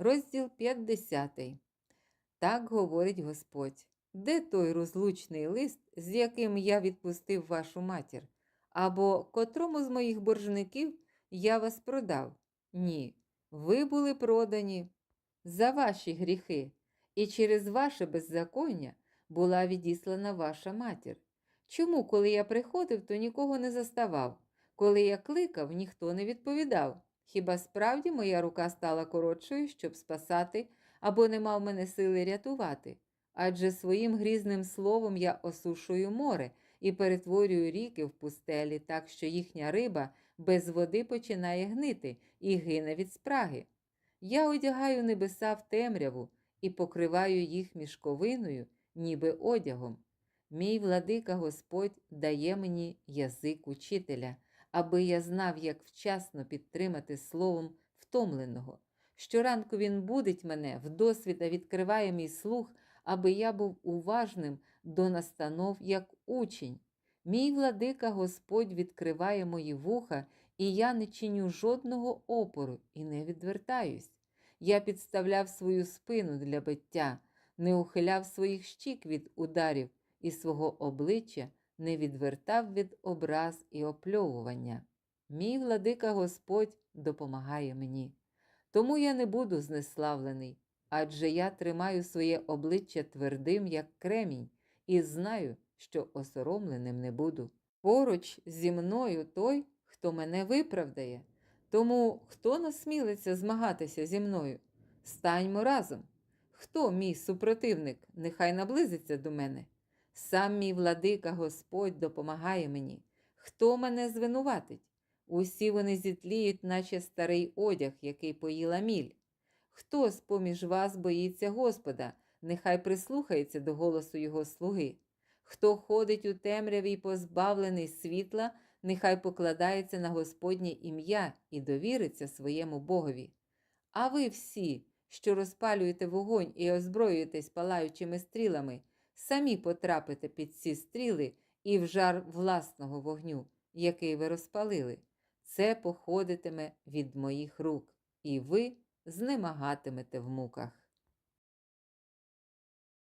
Розділ 50. Так говорить Господь. Де той розлучний лист, з яким я відпустив вашу матір? Або котрому з моїх боржників я вас продав? Ні, ви були продані за ваші гріхи, і через ваше беззаконня була відіслана ваша матір. Чому, коли я приходив, то нікого не заставав? Коли я кликав, ніхто не відповідав. Хіба справді моя рука стала коротшою, щоб спасати, або не мав мене сили рятувати? Адже своїм грізним словом я осушую море і перетворюю ріки в пустелі, так що їхня риба без води починає гнити і гине від спраги. Я одягаю небеса в темряву і покриваю їх мішковиною, ніби одягом. Мій владика Господь дає мені язик учителя, аби я знав, як вчасно підтримати словом втомленого. Щоранку він будить мене, вдосвіта відкриває мій слух, аби я був уважним до настанов як учень. Мій владика Господь відкриває мої вуха, і я не чиню жодного опору і не відвертаюсь. Я підставляв свою спину для биття, не ухиляв своїх щік від ударів і свого обличчя не відвертав від образ і опльовування. Мій владика Господь допомагає мені. Тому я не буду знеславлений, адже я тримаю своє обличчя твердим, як кремінь, і знаю, що осоромленим не буду. Поруч зі мною той, хто мене виправдає. Тому хто насмілиться змагатися зі мною? Станьмо разом. Хто мій супротивник, нехай наблизиться до мене. Сам мій владика Господь допомагає мені. Хто мене звинуватить? Усі вони зітліють, наче старий одяг, який поїла міль. Хто з поміж вас боїться Господа, нехай прислухається до голосу Його слуги. Хто ходить у темряві й позбавлений світла, нехай покладається на Господнє ім'я і довіриться своєму Богові. А ви всі, що розпалюєте вогонь і озброюєтесь палаючими стрілами, самі потрапите під ці стріли і в жар власного вогню, який ви розпалили. Це походитиме від моїх рук, і ви знемагатимете в муках.